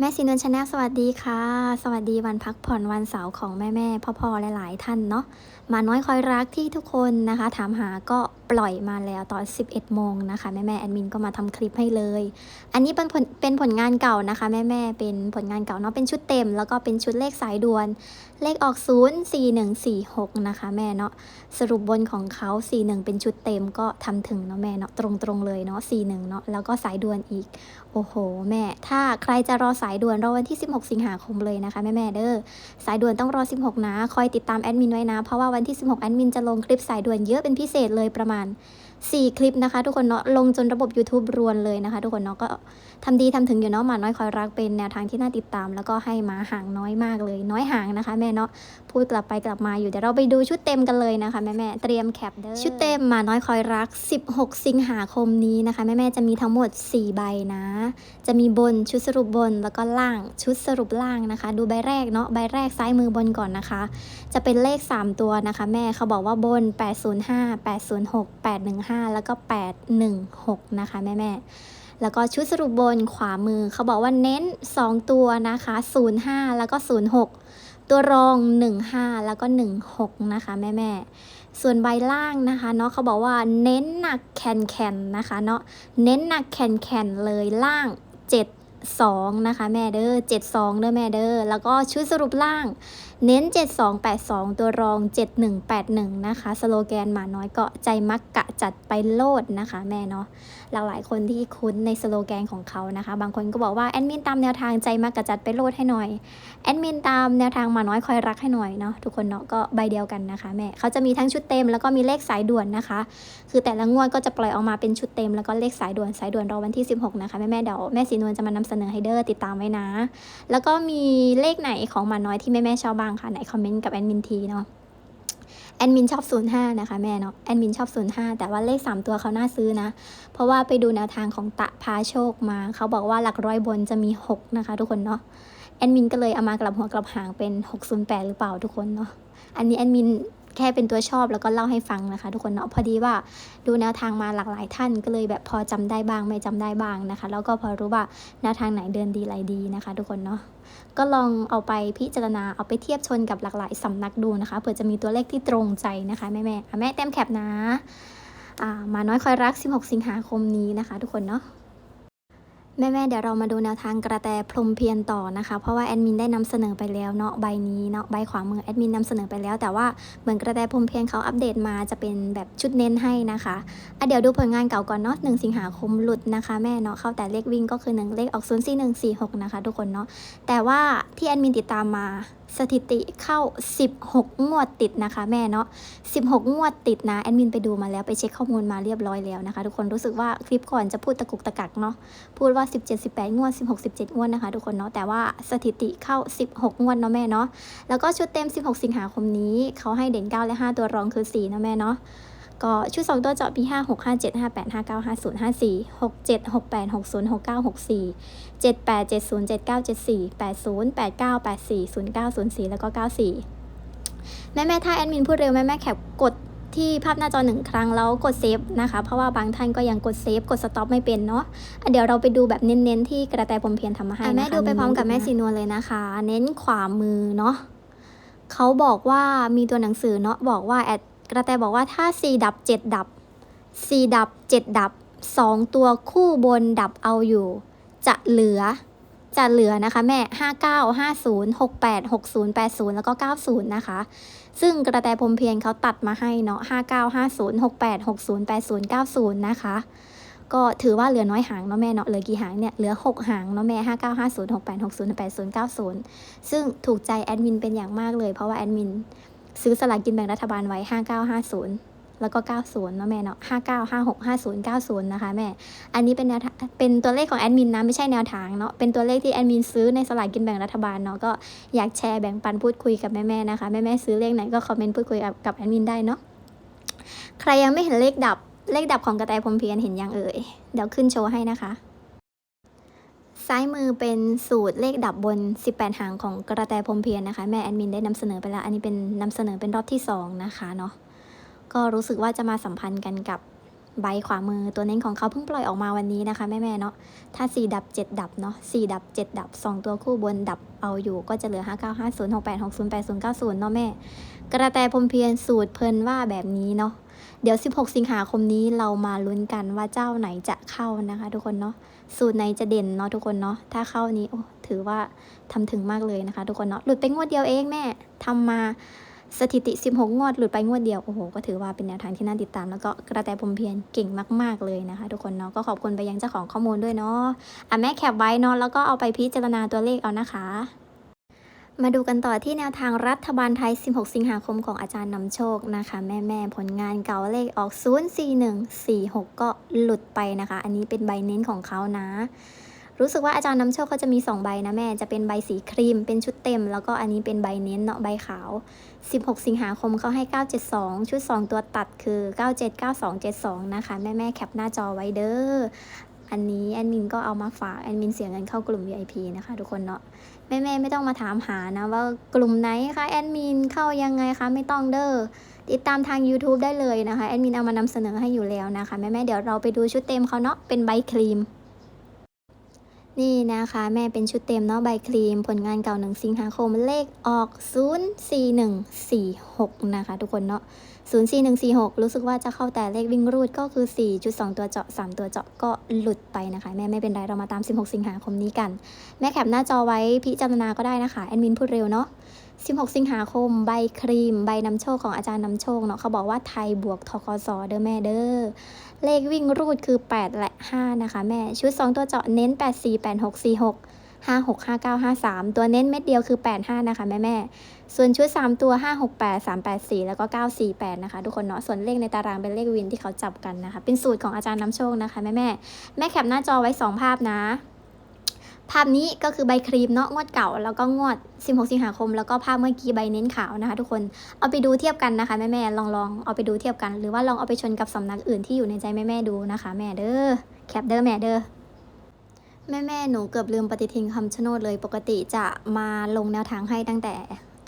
แม่ซีนวลชาแนลสวัสดีค่ะ สวัสดีวันพักผ่อนวันเสาร์ของแม่แม่พ่อพ่อๆหลาย ๆ ท่านเนาะมาน้อยคอยรักที่ทุกคนนะคะ ถามหาก็ปล่อยมาแล้วตอน 11 โมงนะคะแม่แม่แอดมินก็มาทำคลิปให้เลย อันนี้เป็นผลเป็นผลงานเก่านะคะ แม่แม่เป็นผลงานเก่าเนาะเป็นชุดเต็ม แล้วก็เป็นชุดเลขสายด่วน เลขออก 0 4 1 4 6 นะคะ แม่เนาะสรุปบนของเขา 4 1 เป็นชุดเต็มก็ทำถึงเนาะแม่เนาะตรงๆเลยเนาะ4 1เนาะแล้วก็สายด่วนอีกโอ้โห แม่ ถ้าใครจะรอสายด่วนรอวันที่ 16 สิงหาคมเลยนะคะแม่แม่เด้อสายด่วนต้องรอ 16 นะ คอยติดตามแอดมินไว้นะ เพราะว่าวันที่ 16 แอดมินจะลงคลิปสายด่วนเยอะเป็นพิเศษเลยประมาณ 4 คลิปนะคะ ทุกคนเนาะลงจนระบบ YouTube รวนเลยนะคะ ทุกคนเนาะก็ทำดีทำถึงอยู่เนาะหมาน้อยคอยรักเป็นแนวทางที่น่าติดตาม แล้วก็ให้หมาห่างน้อยมากเลย น้อยห่างนะคะ แม่เนาะพูดกลับไปกลับมาอยู่เดี๋ยวเราไปดูชุดเต็มกันเลยนะคะแม่แม่เตรียมแคปเด้อชุดเต็มหมาน้อยคอยรัก 16 สิงหาคมนี้นะคะแม่แม่จะมีทั้งหมด 4 ใบนะ จะมีบนชุดสรุปบนแล้วก็ล่างชุดสรุปล่างนะคะ ดูใบแรกเนาะใบแรกซ้ายมือบนก่อนนะคะ จะเป็นเลข 3 ตัวนะคะ แม่เขาบอกว่าบน 805 806 815 แล้วก็ 816 นะคะแม่แม่แล้วก็ชุดสรุปบนขวามือเขาบอกว่าเน้น 2 ตัวนะคะ 05 แล้วก็ 06 ตัวรอง 15 แล้วก็ 16 นะคะแม่แม่ส่วนใบล่างนะคะเนาะเขาบอกว่าเน้นหนักแคนแคนนะคะเนาะเน้นหนักแข็งๆเลยล่าง 7 2 นะคะแม่เด้อ7 2เด้อแม่เด้อแล้วก็ชุดสรุปล่างเน้น 7282 ตัวรอง 7181 นะคะ สโลแกนหมาน้อยเก็ใจมักกะจัดไปโลดนะคะแม่เนาะหลากหลายคนที่คุ้นในสโลแกนของเขานะคะ บางคนก็บอกว่าแอดมินตามแนวทางใจมักกะจัดไปโลดให้หน่อยแอดมินตามแนวทางหมาน้อยคอยรักให้หน่อยเนาะทุกคนเนาะก็ใบเดียวกันนะคะแม่เขาจะมีทั้งชุดเต็มแล้วก็มีเลขสายด่วนนะคะ คือแต่ละงวดก็จะปล่อยออกมาเป็นชุดเต็มแล้วก็เลขสายด่วนสายด่วนรอวันที่ 16 นะคะแม่แม่เดี๋ยวแม่สีนวลจะมานำเสนอให้เด้อติดตามไว้นะ แล้วก็มีเลขไหนของหมาน้อยที่แม่แม่ๆชอบบ้างคะไหนคอมเมนต์กับแอดมินทีเนาะแอดมินชอบ 05 นะคะแม่เนาะแอดมินชอบ 05 แต่ว่าเลข 3 ตัวเขาน่าซื้อนะ เพราะว่าไปดูแนวทางของตะพาโชคมา เขาบอกว่าหลักร้อยบนจะมี 6 นะคะ ทุกคนเนาะแอดมินก็เลยเอามากลับหัวกลับหางเป็น 608 หรือเปล่าทุกคนเนาะอันนี้แอดมิน แค่เป็นตัวชอบแล้วก็เล่าให้ฟังนะคะ ทุกคนเนาะพอดีว่าดูแนวทางมาหลากหลายท่านก็เลยแบบพอจำได้บ้างไม่จำได้บ้างนะคะ แล้วก็พอรู้ว่าแนวทางไหนเดินดีไรดีนะคะ ทุกคนเนาะก็ลองเอาไปพิจารณาเอาไปเทียบชนกับหลากหลายสำนักดูนะคะเผื่อจะมีตัวเลขที่ตรงใจนะคะแม่แม่แม่เต็มแคปนะอ่ามาน้อยคอยรัก 16 สิงหาคมนี้นะคะ ทุกคนเนาะ แม่ๆเดี๋ยวเรามาดูแนวทางกระแตพรมเพียรต่อนะคะ เพราะว่าแอดมินได้นำเสนอไปแล้วเนาะใบนี้เนาะใบขวามือแอดมินนำเสนอไปแล้ว แต่ว่าเหมือนกระแตพรมเพียรเขาอัปเดตมาจะเป็นแบบชุดเน้นให้นะคะอะเดี๋ยวดูผลงานเก่าก่อนเนาะหนึ่งสิงหาคมหลุดนะคะ แม่เนาะเข้าแต่เลขวิ่งก็คือ 1 เลขออก0 4 1 4 6นะคะทุกคนเนาะแต่ว่าที่แอดมินติดตามมาสถิติเข้า 16 งวดติดนะคะ แม่เนาะ 16 งวดติดนะ แอดมินไปดูมาแล้วไปเช็คข้อมูลมาเรียบร้อยแล้วนะคะ ทุกคนรู้สึกว่าคลิปก่อนจะพูดตะกุกตะกักเนาะ พูดว่า 17 18 งวด 16 17 งวดนะคะ ทุกคนเนาะ แต่ว่าสถิติเข้า 16 งวดเนาะแม่เนาะ แล้วก็ชุดเต็ม 16 สิงหาคมนี้เขาให้เด่น 9 และ 5 ตัวรองคือ4นาะแม่เนาะ ก็ชุด 2 ตัวเจาะปี5 6 5 7 5 8 5 9 5 0 5 4 6 7 6 8 6 0 6 9 6 4 7 8 7 0 7 9 7 4 8 0 8 9 8 4 0 9 0 4 แล้วก็ 94 แม่แม่ๆถ้าแอดมินพูดเร็วแม่แม่ๆแคปกดที่ภาพหน้าจอหนึ่งครั้งแล้วกดเซฟนะคะ เพราะว่าบางท่านก็ยังกดเซฟกดสต็อปไม่เป็นเนาะอะเดี๋ยวเราไปดูแบบเน้นๆที่กระแตพรหมเพียรทำมาให้อะนะคะแม่ดูไปพร้อมกับแม่สีนวลเลยนะคะ เน้นขวามือเนาะเขาบอกว่ามีตัวหนังสือเนาะบอกว่าแอด กระแตบอกว่าถ้า 4 ดับ 7 ดับ 4 ดับ 7 ดับ 2 ตัวคู่บนดับเอาอยู่ จะเหลือ จะเหลือนะคะแม่ 59 50 68 60 80 แล้วก็ 90 นะคะ ซึ่งกระแตพรมเพียรเขาตัดมาให้เนาะ 59 50 68 60 80 90 นะคะ ก็ถือว่าเหลือน้อยหางเนาะแม่เนาะ เหลือกี่หางเนี่ย เหลือ 6 หางเนาะแม่ 59 50 68 60 80 90 ซึ่งถูกใจแอดมินเป็นอย่างมากเลย เพราะว่าแอดมิน ซื้อสลากกินแบ่งรัฐบาลไว้ 5950 แล้วก็ 90เนาะแม่เนาะ59 56 50 90 นะคะแม่ อันนี้เป็นแนวเป็นตัวเลขของแอดมินนะ ไม่ใช่แนวทางเนาะ เป็นตัวเลขที่แอดมินซื้อในสลากกินแบ่งรัฐบาลเนาะ ก็อยากแชร์แบ่งปันพูดคุยกับแม่ๆนะคะ แม่ๆซื้อเลขไหนก็คอมเมนต์พูดคุยกับกับแอดมินได้เนาะ ใครยังไม่เห็นเลขดับ เลขดับของกระแตพรมเพียรเห็นยังเอ่ย เดี๋ยวขึ้นโชว์ให้นะคะ ซ้ายมือเป็นสูตรเลขดับบน 18 หางของกระแตพรมเพียรนะคะ แม่แอดมินได้นำเสนอไปแล้ว อันนี้เป็นนำเสนอเป็นรอบที่ 2 นะคะเนาะก็รู้สึกว่าจะมาสัมพันธ์กันกับ ใบขวามือตัวเน้นของเขาเพิ่งปล่อยออกมาวันนี้นะคะแม่ๆเนาะถ้า 4 ดับ 7 ดับเนาะ4ดับ 7 ดับ 2 ตัวคู่บนดับเอาอยู่ก็จะเหลือ 5 9 5 0 6 8 6 0 8 0 9 0เนาะแม่ กระแตพรมเพียรสูตรเพลินว่าแบบนี้เนาะเดี๋ยว 16 สิงหาคมนี้เรามาลุ้นกันว่าเจ้าไหนจะเข้านะคะ ทุกคนเนาะสูตรไหนจะเด่นเนาะทุกคนเนาะถ้าเข้านี้โอ้ถือว่าทำถึงมากเลยนะคะ ทุกคนเนาะหลุดไปงวดเดียวเองแม่ทำมา สถิติ 16 งวดหลุดไปงวดเดียว โอ้โห ก็ถือว่าเป็นแนวทางที่น่าติดตาม แล้วก็กระแตพรมเพียรเก่งมาก ๆ เลยนะคะ ทุกคนเนาะก็ขอบคุณไปยังเจ้าของข้อมูลด้วยเนาะอะแม่แคปไว้เนาะแล้วก็เอาไปพิจารณาตัวเลขเอานะคะมาดูกันต่อที่แนวทางรัฐบาลไทย 16 สิงหาคมของอาจารย์นำโชคนะคะ แม่แม่ผลงานเก่าเลขออก 04146 ก็หลุดไปนะคะ อันนี้เป็นใบเน้นของเขานะ รู้สึกว่าอาจารย์นำโชคเขาจะมี 2 ใบนะแม่ จะเป็นใบสีครีม เป็นชุดเต็ม แล้วก็อันนี้เป็นใบเน้นเนาะใบขาว 16 สิงหาคมเขาให้ 972 ชุด 2 ตัวตัดคือ 979272 นะคะ แม่แม่แคปหน้าจอไว้เด้อ อันนี้แอดมินก็เอามาฝากแอดมินเสียเงินเข้ากลุ่ม VIP นะคะทุกคนเนาะ แม่ๆไม่ต้องมาถามหานะว่ากลุ่มไหนคะแอดมินเข้ายังไงคะไม่ต้องเด้อติดตามทาง YouTube ได้เลยนะคะแอดมินเอามานำเสนอให้อยู่แล้วนะคะ แม่ๆเดี๋ยวเราไปดูชุดเต็มเขาเนาะเป็นใบครีม นี่นะคะแม่เป็นชุดเต็มเนาะใบครีม ผลงานเก่าหนึ่งสิงหาคมเลขออก 04146 นะคะ ทุกคนเนาะ04146 รู้สึกว่าจะเข้าแต่เลขวิ่งรูดก็คือ 4.2 ตัวเจาะ 3 ตัวเจาะก็หลุดไปนะคะ แม่ไม่เป็นไร เรามาตาม 16 สิงหาคมนี้กัน แม่แคปหน้าจอไว้พิจารณาก็ได้นะคะ แอดมินพูดเร็วเนาะ 16 สิงหาคม ใบครีม ใบนำโชคของอาจารย์นำโชคเนาะเขาบอกว่าไทยบวกทกสเด้อแม่เด้อเลขวิ่งรูดคือ 8 และ 5 นะคะแม่ ชุด 2 ตัวเจาะเน้น 8 4 8 6 4 6 5 6 5 9 5 3 ตัวเน้นเม็ดเดียวคือ 8 5 นะคะแม่แม่ส่วนชุด 3 ตัว 5 6 8 3 8 4 แล้วก็ 9 4 8 นะคะ ทุกคนเนาะ ส่วนเลขในตารางเป็นเลขวินที่เขาจับกันนะคะ เป็นสูตรของอาจารย์น้ำโชคนะคะแม่แม่แม่แคปหน้าจอไว้ 2 ภาพนะ ภาพนี้ก็คือใบครีมเนาะงวดเก่า แล้วก็งวด 16 สิงหาคม แล้วก็ภาพเมื่อกี้ใบเน้นขาวนะคะทุกคนเอาไปดูเทียบกันนะคะแม่แม่ๆลองลองเอาไปดูเทียบกัน หรือว่าลองเอาไปชนกับสำนักอื่นที่อยู่ในใจแม่แม่ๆดูนะคะ แม่เด้อแคปเด้อแม่เด้อแม่แม่หนูเกือบลืมปฏิทินคำชะโนดเลยปกติจะมาลงแนวทางให้ตั้งแต่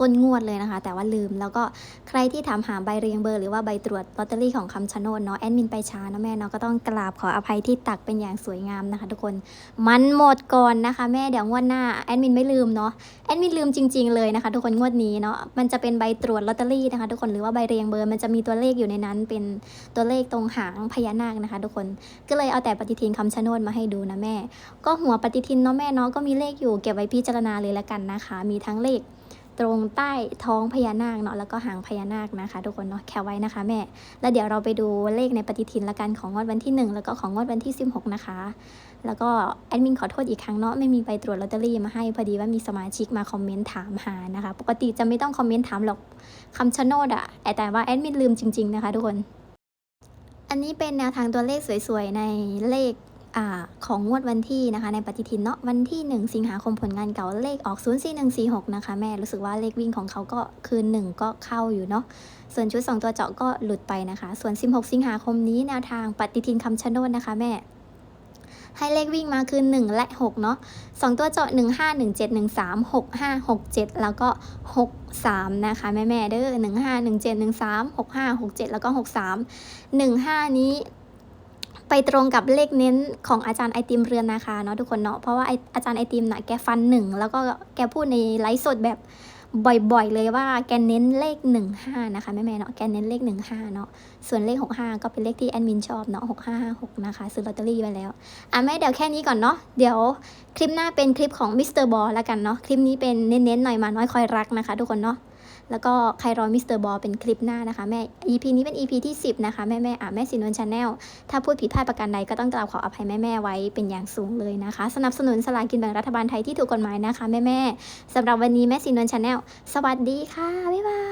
ต้นงวดเลยนะคะ แต่ว่าลืมแล้วก็ใครที่ถามหาใบเรียงเบอร์หรือว่าใบตรวจลอตเตอรี่ของคำชะโนดเนาะแอดมินไปช้านะแม่เนาะก็ต้องกราบขออภัยที่ตักเป็นอย่างสวยงามนะคะ ทุกคนมันหมดก่อนนะคะ แม่เดี๋ยวงวดหน้าแอดมินไม่ลืมเนาะแอดมินลืมจริง ๆเลยนะคะ ทุกคนงวดนี้เนาะมันจะเป็นใบตรวจลอตเตอรี่นะคะ ทุกคนหรือว่าใบเรียงเบอร์มันจะมีตัวเลขอยู่ในนั้น เป็นตัวเลขตรงหางพญานาคนะคะ ทุกคนก็เลยเอาแต่ปฏิทินคำชะโนดมาให้ดูนะแม่ ก็หัวปฏิทินเนาะแม่เนาะก็มีเลขอยู่เก็บไว้พิจารณาเลยละกันนะคะ มีทั้งเลข ตรงใต้ท้องพญานาคเนาะแล้วก็หางพญานาคนะคะ ทุกคนเนาะแคไว้นะคะแม่ แล้วเดี๋ยวเราไปดูเลขในปฏิทินละกันของงวดวันที่ 1 แล้วก็ของงวดวันที่ 16 นะคะ แล้วก็แอดมินขอโทษอีกครั้งเนาะไม่มีใบตรวจลอตเตอรี่มาให้พอดีว่ามีสมาชิกมาคอมเมนต์ถามหานะคะ ปกติจะไม่ต้องคอมเมนต์ถามหรอกคำชะโนดอะแต่ว่าแอดมินลืมจริง ๆนะคะ ทุกคนอันนี้เป็นแนวทางตัวเลขสวยๆ ในเลข อของงวดวันที่นะคะในปฏิทินเนาะวันที่ 1 สิงหาคมผลงานเก่าเลขออก04146นะคะแม่รู้สึกว่าเลขวิ่งของเขาก็คือ 1 ก็เข้าอยู่เนาะส่วนชุด 2 ตัวเจาะก็หลุดไปนะคะ ส่วน 16 สิงหาคมนี้แนวทางปฏิทินคำชะโนดนะคะแม่ให้เลขวิ่งมาคือ 1 และ 6 เนาะ2ตัวเจาะ 1 5 1 7 1 3 6 5 6 7 แล้วก็ 6 3 นะคะ แม่ๆเด้อ 1 5 1 7 1 3 6 5 6 7 แล้วก็ 6 3 1 5 นี้ ไปตรงกับเลขเน้นของอาจารย์ไอติมเรือนนาคาเนาะทุกคนเนาะเพราะว่าอาจารย์ไอติมน่ะแกฟันหนึ่งแล้วก็แกพูดในไลฟ์สดแบบบ่อยๆ เลยว่าแกเน้นเลข 15 นะคะแม่ๆเนาะแกเน้นเลข 15 เนาะส่วนเลข 65 ก็เป็นเลขที่แอดมินชอบเนาะ6556 นะคะ ซื้อลอตเตอรี่ไว้แล้ว อะแม่เดี๋ยวแค่นี้ก่อนเนาะเดี๋ยวคลิปหน้าเป็นคลิปของมิสเตอร์บอลแล้วกันเนาะคลิปนี้เป็นเน้นๆหน่อยมาน้อยคอยรักนะคะทุกคนเนาะ แล้วก็ใครรอมิสเตอร์บอลเป็นคลิปหน้านะคะแม่ EP นี้เป็น EP ที่ 10 นะคะ แม่แม่อะแม่สินวนชาแนลถ้าพูดผิดพลาดประการใดก็ต้องกราบขออภัยแม่แม่ไว้เป็นอย่างสูงเลยนะคะ สนับสนุนสลากกินแบ่งรัฐบาลไทยที่ถูกกฎหมายนะคะแม่แม่สำหรับวันนี้แม่สินวนชาแนลสวัสดีค่ะบ๊ายบาย